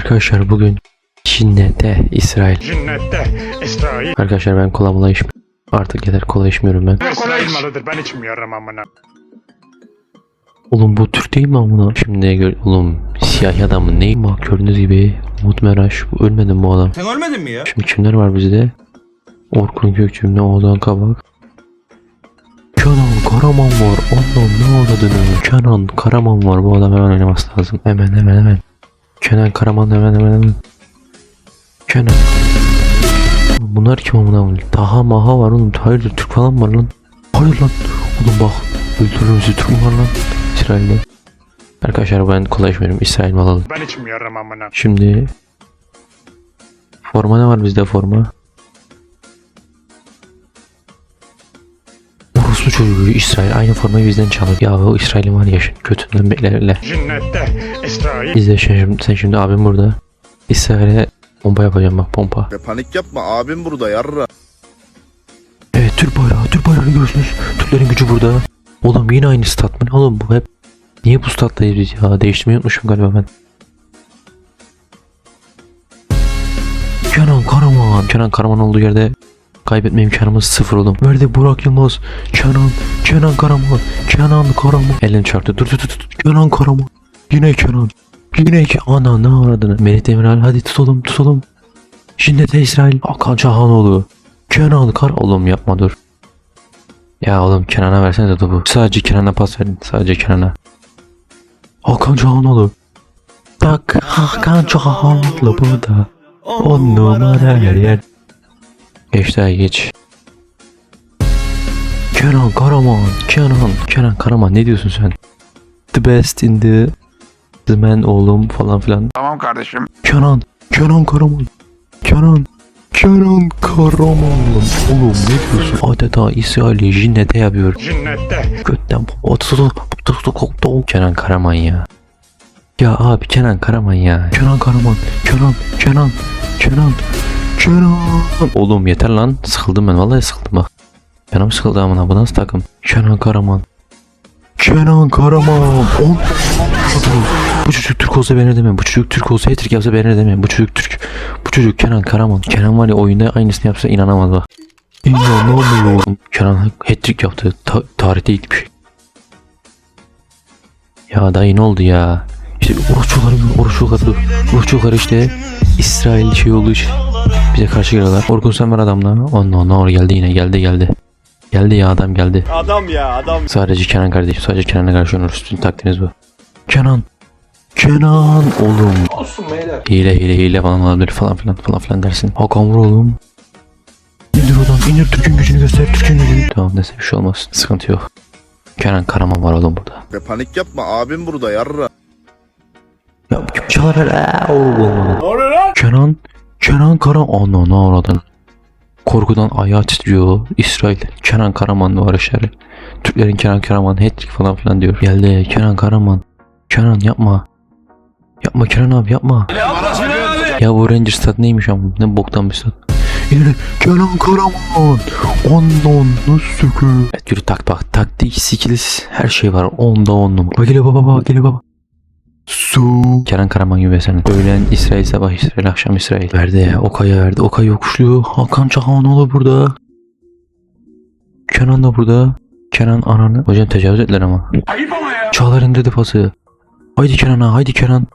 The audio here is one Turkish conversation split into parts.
Arkadaşlar bugün Çin'de İsrail. Cinnette İsrail. Arkadaşlar ben kola mola içmiyorum. Artık yeter kola içmiyorum ben. İsrail malıdır ben içmiyorum amına. Oğlum bu Türk değil mi amına? Şimdi gör oğlum siyah adamın neyi bak gördüğünüz gibi Umut Meraş bu ölmedi mi bu adam? Sen ölmedin mi ya? Şimdi kimler var bizde? Orkun Gökçümle Oğuzhan Kabak. Kenan Karaman var. Ondan ne aradığını? Kenan Karaman var. Bu adam hemen oynaması lazım. Hemen hemen hemen. Kenan Karaman hemen hemen hemen. Kenan. Bunlar kim amına koyayım? Taha maha var oğlum. Hayırdır Türk falan var lan. Hayır lan. Oğlum bak. Öldürür bizi Türk var lan? İsrail'de. Arkadaşlar ben kolay içmiyorum. İsrail malı. Ben içmiyorum amına. Şimdi forma ne var bizde forma? İsrail aynı formayı bizden çalıyor. Ya o İsrail'in var ya kötünden beklerler. Cinnette İsrail. Biz de şimdi, sen şimdi abim burada. İsrail'e pompa yapacağım bak pompa. Ya panik yapma abim burada yarra. Evet Türk bayrağı Türk bayrağını görüyorsunuz. Türklerin gücü burada. Oğlum yine aynı stat mı? Oğlum bu hep Niye bu stat'tayız biz ya? Değiştirmeyi unutmuşum galiba ben. Kenan Karaman. Kenan Karaman olduğu yerde kaybetme imkanımız sıfır oğlum. Verdi Burak Yılmaz. Kenan. Kenan Karaman. Kenan Karaman. Elini çarptı. Dur dur dur. dur. Kenan Karaman. Yine Kenan. Yine ki ana ne aradığını. Melih Demirel hadi tutalım tutalım. Şimdi de İsrail. Hakan Çahanoğlu. Kenan Kar. Oğlum yapma dur. Ya oğlum Kenan'a versene de topu. Sadece Kenan'a pas verin. Sadece Kenan'a. Hakan Çahanoğlu. Bak Hakan Çahanoğlu burada. On numara her yer. Geç daha geç. Kenan Karaman. Kenan. Kenan Karaman ne diyorsun sen? The best in the The man oğlum falan filan. Tamam kardeşim. Kenan. Kenan Karaman. Kenan. Kenan Karaman. Oğlum ne diyorsun? Adeta İsrail'i jinnete yapıyor. Cinnette. Götten Kenan Karaman ya. Ya abi Kenan Karaman ya. Kenan Karaman. Kenan. Kenan. Kenan. Kenan. Oğlum yeter lan. Sıkıldım ben. Vallahi sıkıldım bak. Canım sıkıldı amına. Bu nasıl takım? Kenan Karaman. Kenan Karaman. On. Bu çocuk Türk olsa beğenir demem. Bu çocuk Türk olsa hat yapsa beğenir demem. Bu çocuk Türk. Bu çocuk Kenan Karaman. Kenan var ya oyunda aynısını yapsa inanamaz bak. İnanamıyorum. Kenan hat-trick yaptı. Ta- tarihte ilk bir şey. Ya dayı ne oldu ya? İşte oruççular, oruççular, oruççular işte İsrail şey olduğu için bize karşı geliyorlar. Orkun sen var adamla. Ondan ne olur geldi yine geldi geldi. Geldi ya adam geldi. Adam ya adam. Sadece Kenan kardeşim sadece Kenan'a karşı oynuyoruz. Bütün taktiğiniz bu. Kenan. Kenan oğlum. Olsun beyler. Hile hile hile falan olabilir falan filan falan filan dersin. Hakan vur oğlum. İndir oradan indir Türk'ün gücünü göster Türk'ün gücünü. Tamam neyse bir şey olmaz. Sıkıntı yok. Kenan Karaman var oğlum burada. Ya panik yapma abim burada yarra. Ya çağırır? Lan? Kenan. Kenan Karaman. Ana ne oradan. Korkudan ayağı titriyor. İsrail. Kenan Karaman var işleri. Türklerin Kenan Karaman hat falan filan diyor. Geldi Kenan Karaman. Kenan yapma. Yapma Kenan abi yapma. Ya bu Ranger stat neymiş ama ne boktan bir stat. Yine Kenan Karaman. Ondan nasıl? Evet yürü tak bak taktik skills her şey var. Onda on numara. Bak geliyor baba baba geliyor baba. Su. Kenan Karaman gibi sen. Öğlen İsrail sabah İsrail akşam İsrail. Verdi ya Okay'a verdi. Okay yokuşluyor. Hakan Çahanoğlu burada. Kenan da burada. Kenan ananı. Hocam tecavüz ettiler ama. Ayıp ama ya. Çağlar indirdi pası. Haydi Kenan'a haydi Kenan.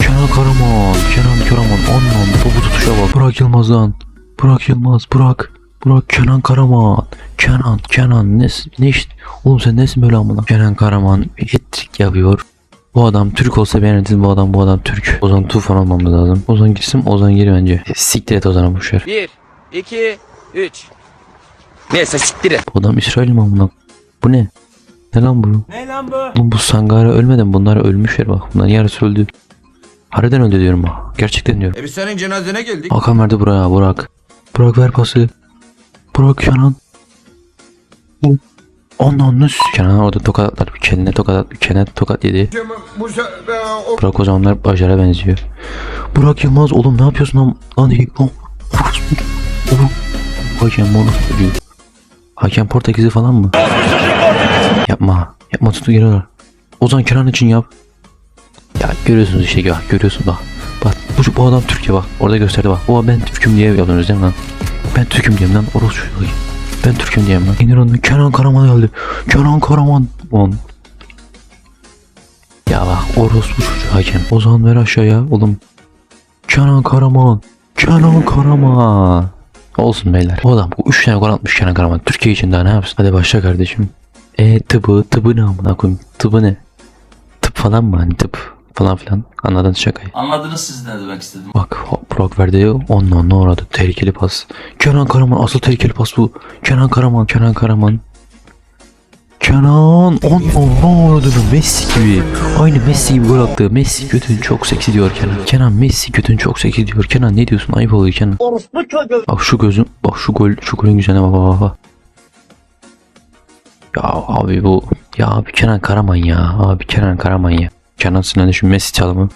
Kenan Karaman. Kenan Karaman. Anlam topu tutuşa bak. Burak Yılmaz'dan. Burak Yılmaz. Burak. Burak Kenan Karaman. Kenan Kenan ne, ne işte. Oğlum sen nesin böyle amına? Kenan Karaman ettik yapıyor. Bu adam Türk olsa beğenirdiniz bu adam bu adam Türk. Ozan Tufan olmamız lazım. Ozan gitsin Ozan gir bence. Siktir et Ozan'a boşver. 1, 2, 3. Neyse siktir et. Bu adam İsrail mi amına? Bu ne? Ne lan bu? Ne lan bu? Oğlum bu Sangara ölmedi mi? Bunlar ölmüşler bak. Bunların yarısı öldü. Harbiden öldü diyorum bak. Gerçekten diyorum. E biz senin cenazene geldik. Hakan verdi buraya Burak. Burak ver pası. Burak Kenan. Ondan nasıl? Kenan orada tokat atlar. Bir kendine tokat at. Bir kendine tokat yedi. Burak o zamanlar Bajar'a benziyor. Burak Yılmaz oğlum ne yapıyorsun lan? Lan iyi. Oğlum. Hakem söylüyor. Hakem Portekizli falan mı? Yapma. Yapma tutu geliyorlar. Ozan Kenan için yap. Ya görüyorsunuz işte ya görüyorsun bak. Bak bu bu adam Türkiye bak. Orada gösterdi bak. O ben Türk'üm diye yapıyorsunuz değil mi lan? Ben Türk'üm diyeyim lan. Orası çocuğu. Ben Türk'üm diyeyim lan. İnanın Kenan Karaman geldi. Kenan Karaman. Lan. Ya bak orospu çocuğu hakem. O zaman ver aşağıya oğlum. Kenan Karaman. Kenan Karaman. Olsun beyler. O adam bu 3 tane gol atmış Kenan Karaman. Türkiye için daha ne yapsın? Hadi başla kardeşim. E tıbı tıbı ne amına koyayım? Tıbı ne? Tıp falan mı hani tıp falan filan. Anladın şakayı. Anladınız siz ne demek istedim. Bak Burak verdi onunla ne uğradı tehlikeli pas. Kenan Karaman asıl tehlikeli pas bu. Kenan Karaman Kenan Karaman. Kenan onunla ne uğradı Messi gibi. Aynı Messi gibi gol attı. Messi götün çok seksi diyor Kenan. Kenan Messi götün çok seksi diyor. Kenan ne diyorsun ayıp oluyor Kenan. Bak şu gözüm bak şu gol şu golün güzeline bak bak bak. Ya abi bu ya abi Kenan Karaman ya abi Kenan Karaman ya. Kenan Sinan'ın şu Messi çalımı.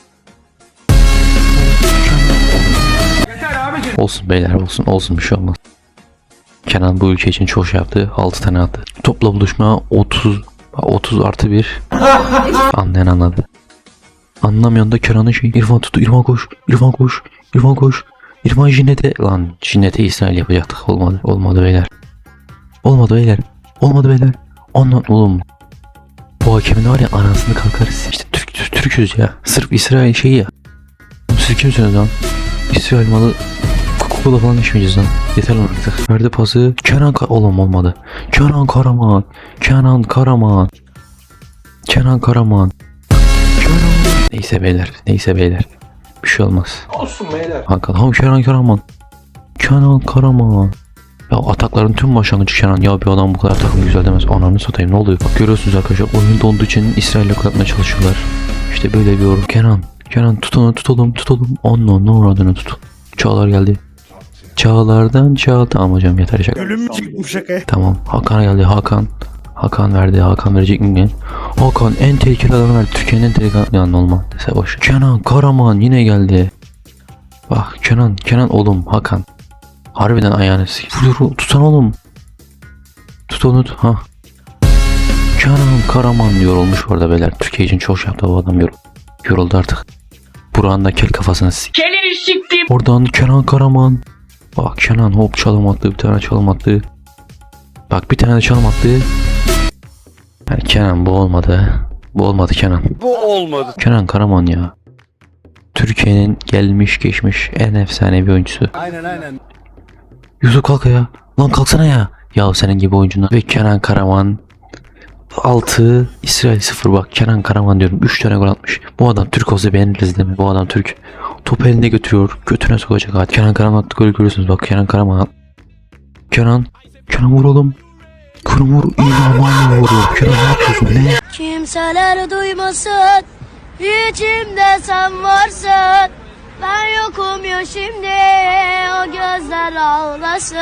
Olsun beyler olsun olsun bir şey olmaz. Kenan bu ülke için çok şey yaptı. 6 tane attı. Topla buluşma 30 30 artı 1. Anlayan anladı. Anlamayan da Kenan'ın şey. İrfan tuttu. İrfan koş. İrfan koş. İrfan koş. İrfan Jinete. Lan Jinete İsrail yapacaktık. Olmadı. Olmadı beyler. Olmadı beyler. Olmadı beyler. Anlan oğlum. Bu hakemin var ya anasını kalkarız. İşte Türk'üz ya. Sırf İsrail şeyi ya. Siz kimsiniz lan? İsrail malı Coca-Cola falan içmeyeceğiz lan. Yeter lan artık. Verdi pası. Kenan Ka oğlum olmadı. Kenan Karaman. Kenan Karaman. Kenan Karaman. Kenan. Neyse beyler. Neyse beyler. Bir şey olmaz. Olsun beyler. Hakan. Ham Kenan Karaman. Kenan Karaman. Ya atakların tüm başlangıcı Kenan. Ya bir adam bu kadar takım güzel demez. Ananı satayım ne oluyor? Bak görüyorsunuz arkadaşlar. Oyun donduğu için İsrail'le atmaya çalışıyorlar. İşte böyle bir yorum. Kenan. Kenan tut onu tut oğlum tut oğlum. Onun uğradığını tut. Çağlar geldi. Çağlardan çağ. Tamam hocam yeter şaka. Ölüm bu şakaya? Tamam. Hakan geldi. Hakan. Hakan verdi. Hakan verecek mi? Hakan en tehlikeli adamı verdi. Türkiye'nin en tehlikeli yani olma. Dese boş. Kenan Karaman yine geldi. Bak Kenan. Kenan oğlum Hakan. Harbiden ayağını sik. Fluru tutan oğlum. Tut onu tut. Ha. Kenan Karaman yorulmuş bu arada beyler. Türkiye için çok şey yaptı bu adam yoruldu. Yoruldu artık. Burak'ın da kel kafasını sik. Kelini siktim. Oradan Kenan Karaman. Bak Kenan hop çalım attı. Bir tane çalım attı. Bak bir tane de çalım attı. Yani Kenan bu olmadı. Bu olmadı Kenan. Bu olmadı. Kenan Karaman ya. Türkiye'nin gelmiş geçmiş en efsanevi oyuncusu. Aynen aynen. Yusuf kalk ya. Lan kalksana ya. Ya senin gibi oyuncundan. Ve Kenan Karaman 6 İsrail 0 bak Kenan Karaman diyorum 3 tane gol atmış. Bu adam Türk olsa beğeniriz değil mi? Bu adam Türk. Topu elinde götürüyor. Götüne sokacak hadi. Kenan Karaman attı golü görüyorsunuz bak Kenan Karaman. Kenan. Kenan vur oğlum. Kenan vur. İnanamam vuruyor. Kenan ne yapıyorsun? Ne? Kimseler duymasın İçimde sen varsın Ben yokum ya şimdi O gözler ağlasın